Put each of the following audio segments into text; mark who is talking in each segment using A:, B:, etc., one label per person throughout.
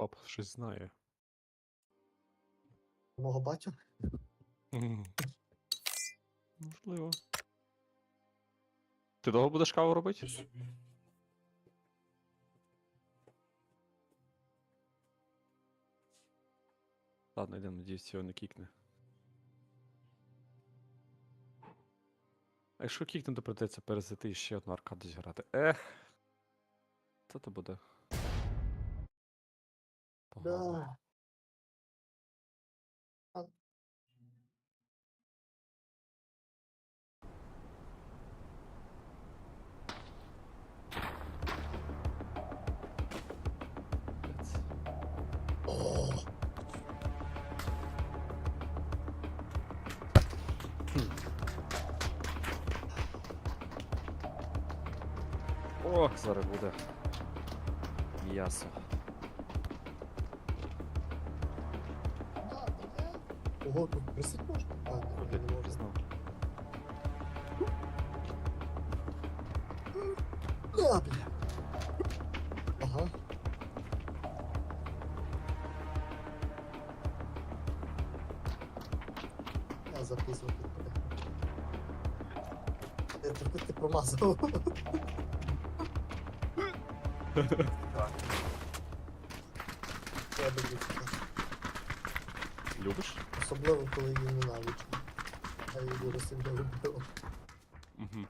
A: Пап щось знає.
B: Мого батю?
A: М. Можливо. Ти довго будеш каву робити? Ладно, йдемо, надіюсь, його не кікне. А якщо кікне, то придеться перезайти і ще одну аркаду зіграти. Ех. Це то буде. Погано.
B: Да.
A: Капець.
B: О,
A: О, зараз буде. М'ясо.
B: Ого, тут присить можна? А, не
A: не
B: можна. бля. Ага. Я записував. Я трохи ти промазав. Я люблю таке.
A: Любиш?
B: Особливо, коли її ненавиджу. Я її дуже сильно люблю.
A: Угу.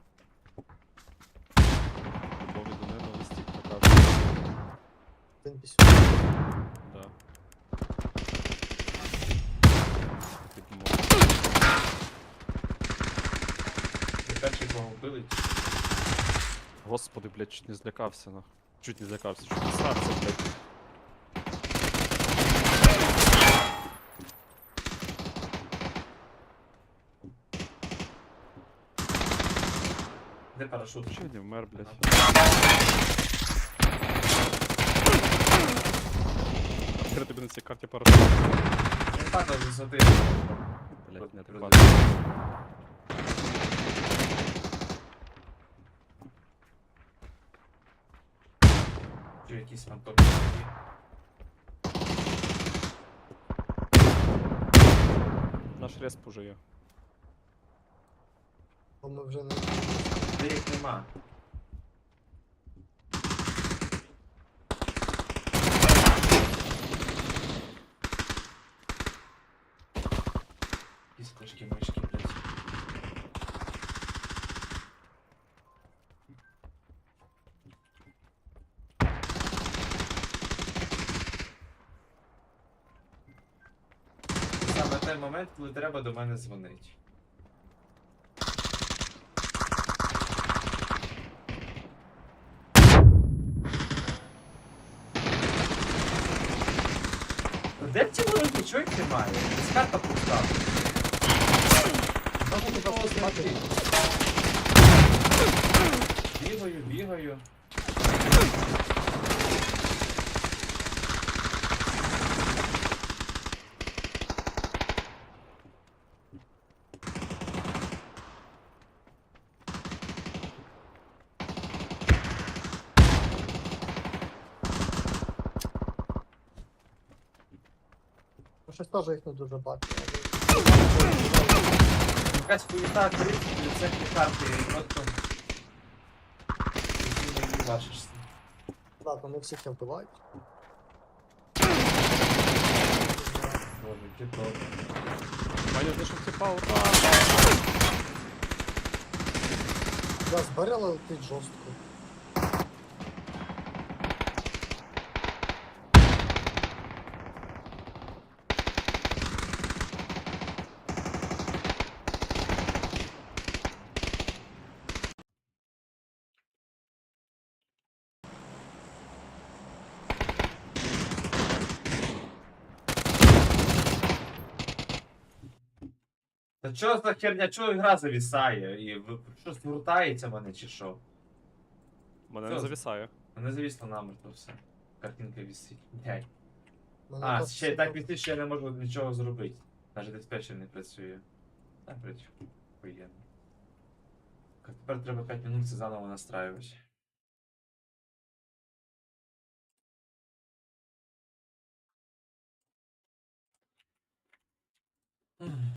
A: Любові до ненависті така.
B: Він пісюн.
A: Да. Підмога.
C: Ти перший кого вбили?
A: Господи, блядь, чуть не злякався, на. Чуть не злякався, чуть не срався, блядь.
C: Де парашут?
A: Чого не вмер, блядь? Тепер тобі на цій карті парашут.
C: Він падав з висоти.
A: Блядь, не адекватно.
C: Чи якісь фантомні. такі.
A: Наш респ уже є.
B: Бо ми вже не
C: Де їх нема. Якісь кошки мишки, блядь. Саме той момент, коли треба до мене дзвонити. Де ці вороги? Чого їх немає? Десь карта пуста. Було. Бігаю, бігаю.
B: Ну, щось теж їх не дуже бачу.
C: Якась хуєта крить, це карти, і просто... Ти не бачишся.
B: Да, то не всіх я вбивають.
C: Боже, кіток.
A: Ваня знайшов типа, ура!
B: Да, зберела летить жорстко.
C: Та чого за херня, чого гра завісає? І ви що згуртається мене чи що?
A: Мене не
C: Все.
A: завісає.
C: Мене завісло намертво все. Картинка висить. Блядь. А, ще так вісить, що я не можу нічого зробити. Навіть диспетчер не працює. Та працює. Поєдно. Тепер треба 5 минут це заново настраювати. М.